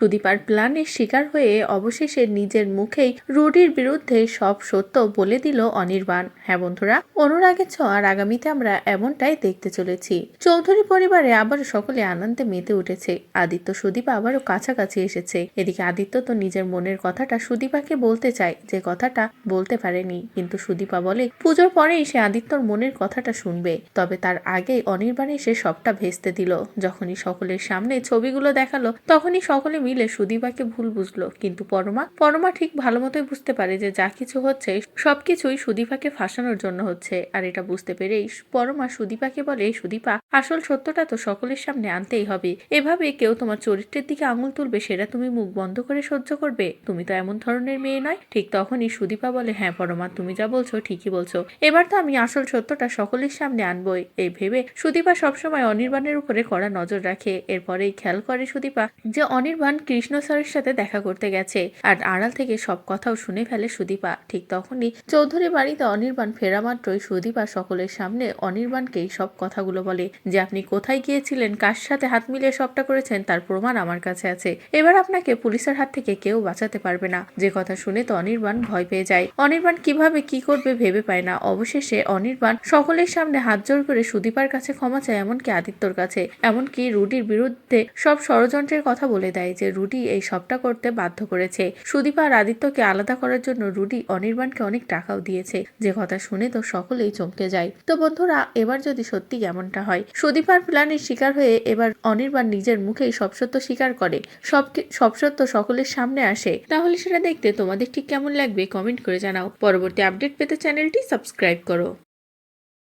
সুদীপার প্ল্যানের শিকার হয়ে অবশেষে নিজের মুখেই রুডির বিরুদ্ধে সব সত্য বলে দিল অনির্বাণ। হ্যাঁ বন্ধুরা অনুরাগের ছোঁয়ার আগামীতে আমরা এমনটাই দেখতে চলেছি। চৌধুরী পরিবারে আবার সকলে আনন্দে মেতে উঠেছে। আদিত্য, সুদীপা আবারও কাছাকাছি এসেছে। এদিকে আদিত্য তো নিজের মনের কথাটা সুদীপাকে বলতে চায়, যে কথাটা বলতে পারেনি। কিন্তু সুদীপা বলে, পুজোর পরেই সে আদিত্যর মনের কথাটা শুনবে। তবে তার আগেই অনির্বাণ এসে সবটা ভেস্তে দিল। যখনই সকলের সামনে ছবিগুলো দেখাল, তখনই সকলে মিলে সুদীপাকে ভুল বুঝলো, কিন্তু পরমা পরমা ঠিক ভালো মতোই বুঝতে পারে যে যা কিছু হচ্ছে, সবকিছুই সুদীপাকে ফাঁসানোর জন্য হচ্ছে। আর এটা বুঝতে পেরেই পরমা সুদীপাকে বলে, সুদীপা, আসল সত্যটা তো সকলের সামনে আনতেই হবে। এভাবে কেউ তোমার চরিত্রের দিকে আঙুল তুলবে, সেটা তুমি মুখ বন্ধ করে সহ্য করবে। তুমি তো এমন ধরনের মেয়ে নয়। ঠিক তখনই সুদীপা বলে হ্যাঁ পরমা, তুমি যা বলছো ঠিকই বলছো। এবার তো আমি আসল সত্যটা সকলের সামনে আনবই। এই ভেবে সুদীপা সবসময় অনির্বাণের উপরে কড়া নজর রাখে। এরপরেই খেয়াল করে সুদীপা যে অনির্বাণ কৃষ্ণ স্যারের সাথে দেখা করতে গেছে। আর আড়াল থেকে সব কথাও শুনে ফেলে সুদীপা। ঠিক তখনই চৌধুরী বাড়িতে অনির্বাণ ফেরা মাত্রই সুদীপা সকলের সামনে অনির্বাণকেই সব কথাগুলো বলে যে, আপনি কোথায় গিয়েছিলেন? কার সাথে হাত মিলিয়ে সবটা করেছেন? তার প্রমাণ আমার কাছে আছে। এবার আপনাকে পুলিশের হাত থেকে কেউ বাঁচাতে পারবে না। যে কথা শুনে তো অনির্বাণ ভয় পেয়ে যায়। অনির্বাণ কীভাবে কি করবে ভেবে পায় না। অবশেষে অনির্বাণ সকলের সামনে হাত জোর করে সুদীপার কাছে ক্ষমা চায় এমনকি আদিত্যর কাছে। এমনকি রুডির বিরুদ্ধে সব ষড়যন্ত্রের কথা বলে দেয় যে রুডি এই সবটা করতে বাধ্য করেছে। সুদীপা আর আদিত্যকে আলাদা করার জন্য রুডি অনির্বাণকে অনেক টাকাও দিয়েছে। যে কথা শুনে তো সকলেই চমকে যায়। তো বন্ধুরা, এবার যদি সত্যি এমনটা হয়, সুদীপার প্ল্যানের শিকার হয়ে এবার অনির্বাণ নিজের মুখেই সব সত্য স্বীকার করে। সব সব সত্য সকলের সামনে আসে। তাহলে সেটা দেখতে তোমাদের ঠিক কেমন লাগবে কমেন্ট করে জানাও। পরবর্তী আপডেট পেতে চ্যানেলটি সাবস্ক্রাইব করো।